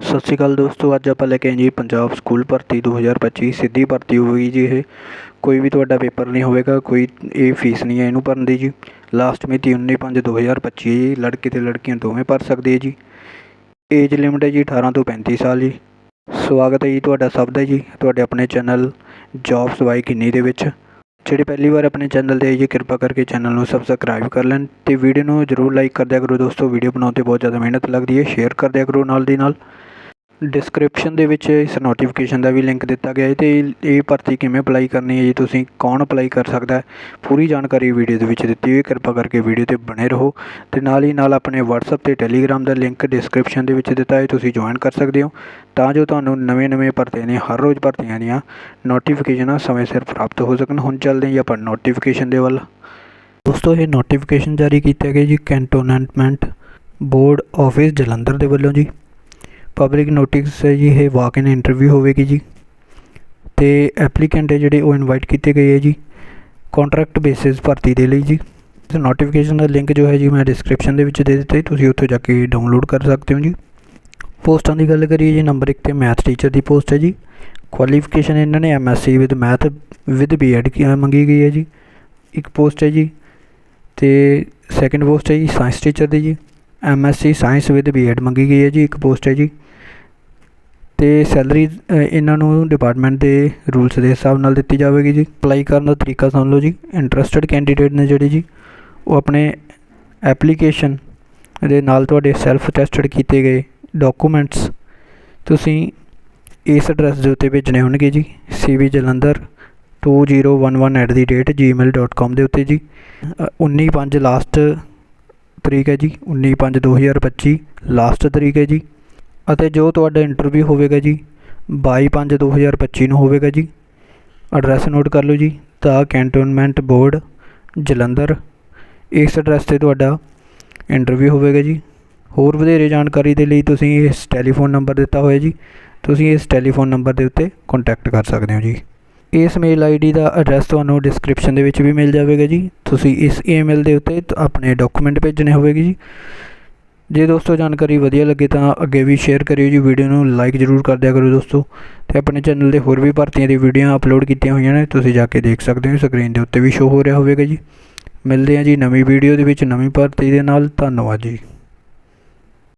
ਸਤਿ ਸ਼੍ਰੀ ਅਕਾਲ ਦੋਸਤੋ, ਅੱਜ ਆਪਾਂ ਲੈ ਕੇ ਆਏ ਜੀ ਪੰਜਾਬ ਸਕੂਲ ਭਰਤੀ 2025 ਸਿੱਧੀ ਭਰਤੀ ਹੋਵੇਗੀ ਜੀ ਇਹ। ਕੋਈ ਵੀ ਤੁਹਾਡਾ ਪੇਪਰ ਨਹੀਂ ਹੋਵੇਗਾ, ਕੋਈ ਇਹ ਫੀਸ ਨਹੀਂ ਹੈ ਇਹਨੂੰ ਭਰਨ ਦੀ ਜੀ। ਲਾਸਟ ਮਿਤੀ 19/5/2025 ਹੈ ਜੀ ਲੜਕੇ ਤੇ ਲੜਕੀਆਂ ਦੋਵੇਂ ਭਰ ਸਕਦੇ ਹੈ ਜੀ। ਏਜ ਲਿਮਿਟ ਹੈ ਜੀ 18 ਤੋਂ 35 ਸਾਲ ਜੀ। ਸਵਾਗਤ ਹੈ ਜੀ ਤੁਹਾਡਾ ਸਭ ਦਾ ਜੀ, ਤੁਹਾਡੇ ਆਪਣੇ ਚੈਨਲ ਜੌਬਸ ਬਾਈ ਕਿੰਨੀ ਦੇ ਵਿੱਚ। ਜਿਹੜੇ ਪਹਿਲੀ ਵਾਰ ਆਪਣੇ ਚੈਨਲ ਤੇ ਆਏ ਜੀ ਕਿਰਪਾ ਕਰਕੇ ਚੈਨਲ ਨੂੰ ਸਬਸਕ੍ਰਾਈਬ ਕਰ ਲੈਣ ਅਤੇ ਵੀਡੀਓ ਨੂੰ ਜਰੂਰ ਲਾਈਕ ਕਰ ਦਿਆ ਕਰੋ ਦੋਸਤੋ। ਵੀਡੀਓ ਬਣਾਉਣ ਤੇ ਬਹੁਤ ਜ਼ਿਆਦਾ ਮਿਹਨਤ ਲੱਗਦੀ ਹੈ ਸ਼ੇਅਰ ਕਰ ਦਿਆ ਕਰੋ ਨਾਲ ਦੀ ਨਾਲ। ਡਿਸਕ੍ਰਿਪਸ਼ਨ ਦੇ ਵਿੱਚ ਇਸ ਨੋਟੀਫਿਕੇਸ਼ਨ ਦਾ ਵੀ ਲਿੰਕ ਦਿੱਤਾ ਗਿਆ ਹੈ ਅਤੇ ਇਹ ਭਰਤੀ ਕਿਵੇਂ ਅਪਲਾਈ ਕਰਨੀ ਹੈ ਜੀ, ਤੁਸੀਂ ਕੌਣ ਅਪਲਾਈ ਕਰ ਸਕਦਾ ਪੂਰੀ ਜਾਣਕਾਰੀ ਵੀਡੀਓ ਦੇ ਵਿੱਚ ਦਿੱਤੀ ਹੋਈ ਕਿਰਪਾ ਕਰਕੇ ਵੀਡੀਓ ਤੇ ਬਣੇ ਰਹੋ ਅਤੇ ਨਾਲ ਹੀ ਨਾਲ ਆਪਣੇ ਵਟਸਐਪ ਅਤੇ ਟੈਲੀਗ੍ਰਾਮ ਦਾ ਲਿੰਕ ਡਿਸਕ੍ਰਿਪਸ਼ਨ ਦੇ ਵਿੱਚ ਦਿੱਤਾ ਹੈ ਤੁਸੀਂ ਜੁਆਇਨ ਕਰ ਸਕਦੇ ਹੋ। ਤਾਂ ਜੋ ਤੁਹਾਨੂੰ ਨਵੇਂ-ਨਵੇਂ ਭਰਤੀਆਂ ਦੀਆਂ ਹਰ ਰੋਜ਼ ਭਰਤੀਆਂ ਦੀਆਂ ਨੋਟੀਫਿਕੇਸ਼ਨਾਂ ਸਮੇਂ ਸਿਰ ਪ੍ਰਾਪਤ ਹੋ ਸਕਣ। ਹੁਣ ਚੱਲਦੇ ਹਾਂ ਜੀ ਆਪਾਂ ਨੋਟੀਫਿਕੇਸ਼ਨ ਦੇ ਵੱਲ। ਦੋਸਤੋ, ਇਹ ਨੋਟੀਫਿਕੇਸ਼ਨ ਜਾਰੀ ਕੀਤਾ ਗਿਆ ਜੀ ਕੈਂਟੋਨਮੈਂਟ ਬੋਰਡ ਆਫਿਸ ਜਲੰਧਰ ਦੇ ਵੱਲੋਂ ਜੀ। ਪਬਲਿਕ ਨੋਟਿਸ ਹੈ ਜੀ, ਇਹ ਵਾਕ ਇਨ ਇੰਟਰਵਿਊ ਹੋਵੇਗੀ ਜੀ। ਅਤੇ ਐਪਲੀਕੈਂਟ ਹੈ ਜਿਹੜੇ ਉਹ ਇਨਵਾਈਟ ਕੀਤੇ ਗਏ ਹੈ ਜੀ ਕੰਟਰੈਕਟ ਬੇਸਿਸ ਭਰਤੀ ਦੇ ਲਈ ਜੀ। ਇਸ ਨੋਟੀਫਿਕੇਸ਼ਨ ਦਾ ਲਿੰਕ ਜੋ ਹੈ ਜੀ, ਮੈਂ ਡਿਸਕ੍ਰਿਪਸ਼ਨ ਦੇ ਵਿੱਚ ਦੇ ਦਿੱਤਾ ਜੀ, ਤੁਸੀਂ ਉੱਥੋਂ ਜਾ ਕੇ ਡਾਊਨਲੋਡ ਕਰ ਸਕਦੇ ਹੋ ਜੀ। ਪੋਸਟਾਂ ਦੀ ਗੱਲ ਕਰੀਏ ਜੀ ਨੰਬਰ 1 ਤੇ ਮੈਥ ਟੀਚਰ ਦੀ ਪੋਸਟ ਹੈ ਜੀ। ਕੁਆਲੀਫਿਕੇਸ਼ਨ ਇਹਨਾਂ ਨੇ MSc with math with BEd ਮੰਗੀ ਗਈ ਹੈ ਜੀ। ਇੱਕ ਪੋਸਟ ਹੈ ਜੀ। ਤੇ ਸੈਕੰਡ ਪੋਸਟ ਹੈ ਜੀ ਸਾਇੰਸ ਟੀਚਰ ਦੀ ਜੀ। ਐਮਐਸਸੀ ਸਾਇੰਸ ਵਿਦ ਬੀਐਡ ਮੰਗੀ ਗਈ ਹੈ ਜੀ, ਇੱਕ ਪੋਸਟ ਹੈ ਜੀ। ਅਤੇ ਸੈਲਰੀ ਇਹਨਾਂ ਨੂੰ ਡਿਪਾਰਟਮੈਂਟ ਦੇ ਰੂਲਸ ਦੇ ਹਿਸਾਬ ਨਾਲ ਦਿੱਤੀ ਜਾਵੇਗੀ ਜੀ। ਅਪਲਾਈ ਕਰਨ ਦਾ ਤਰੀਕਾ ਸੁਣ ਲਓ ਜੀ। ਇੰਟਰਸਟਿਡ ਕੈਂਡੀਡੇਟ ਨੇ ਜਿਹੜੇ ਜੀ, ਉਹ ਆਪਣੇ ਐਪਲੀਕੇਸ਼ਨ ਦੇ ਨਾਲ ਤੁਹਾਡੇ ਸੈਲਫ ਟੈਸਟਡ ਕੀਤੇ ਗਏ ਡਾਕੂਮੈਂਟਸ ਤੁਸੀਂ ਇਸ ਐਡਰੈਸ ਦੇ ਉੱਤੇ ਭੇਜਣੇ ਹੋਣਗੇ ਜੀ। ਸੀਵੀ ਜਲੰਧਰ 2011@gmail.com ਦੇ ਉੱਤੇ ਜੀ। 19/5 ਲਾਸਟ ਤਰੀਕ ਹੈ ਜੀ। 19/5/2025 ਲਾਸਟ ਤਰੀਕ ਹੈ ਜੀ। ਅਤੇ ਜੋ ਤੁਹਾਡਾ ਇੰਟਰਵਿਊ ਹੋਵੇਗਾ ਜੀ 22/5/2025 ਨੂੰ ਹੋਵੇਗਾ ਜੀ। ਐਡਰੈਸ ਨੋਟ ਕਰ ਲਓ ਜੀ ਦਾ ਕੈਂਟੋਨਮੈਂਟ ਬੋਰਡ ਜਲੰਧਰ। ਇਸ ਐਡਰੈਸ ਤੇ ਤੁਹਾਡਾ ਇੰਟਰਵਿਊ ਹੋਵੇਗਾ ਜੀ। ਹੋਰ ਵਧੇਰੇ ਜਾਣਕਾਰੀ ਦੇ ਲਈ ਤੁਸੀਂ ਇਸ ਟੈਲੀਫੋਨ ਨੰਬਰ ਦਿੱਤਾ ਹੋਇਆ ਜੀ। ਤੁਸੀਂ ਇਸ ਟੈਲੀਫੋਨ ਨੰਬਰ ਦੇ ਉੱਤੇ ਕੰਟੈਕਟ ਕਰ ਸਕਦੇ ਹੋ ਜੀ। ਇਸ ਮੇਲ ਆਈਡੀ ਦਾ ਐਡਰੈਸ ਤੁਹਾਨੂੰ ਡਿਸਕ੍ਰਿਪਸ਼ਨ ਦੇ ਵਿੱਚ ਵੀ ਮਿਲ ਜਾਵੇਗਾ ਜੀ। ਤੁਸੀਂ ਇਸ ਈਮੇਲ ਦੇ ਉੱਤੇ ਆਪਣੇ ਡਾਕੂਮੈਂਟ ਭੇਜਣੇ ਹੋਵੇਗੇ ਜੀ। ਜੇ ਦੋਸਤੋ ਜਾਣਕਾਰੀ ਵਧੀਆ ਲੱਗੇ ਤਾਂ ਅੱਗੇ ਵੀ ਸ਼ੇਅਰ ਕਰਿਓ ਜੀ ਵੀਡੀਓ ਨੂੰ ਲਾਈਕ ਜ਼ਰੂਰ ਕਰ ਦਿਆ ਕਰੋ ਦੋਸਤੋ। ਤੇ ਆਪਣੇ ਚੈਨਲ ਤੇ ਹੋਰ ਵੀ ਭਰਤੀਆਂ ਦੀ ਵੀਡੀਓ ਅਪਲੋਡ ਕੀਤੀਆਂ ਹੋਈਆਂ ਨੇ, ਤੁਸੀਂ ਜਾ ਕੇ ਦੇਖ ਸਕਦੇ ਹੋ ਸਕਰੀਨ ਦੇ ਉੱਤੇ ਵੀ ਸ਼ੋ ਹੋ ਰਿਹਾ ਹੋਵੇਗਾ ਜੀ। ਮਿਲਦੇ ਹਾਂ ਜੀ ਨਵੀਂ ਵੀਡੀਓ ਦੇ ਵਿੱਚ ਨਵੀਂ ਭਰਤੀ ਦੇ ਨਾਲ, ਧੰਨਵਾਦ ਜੀ।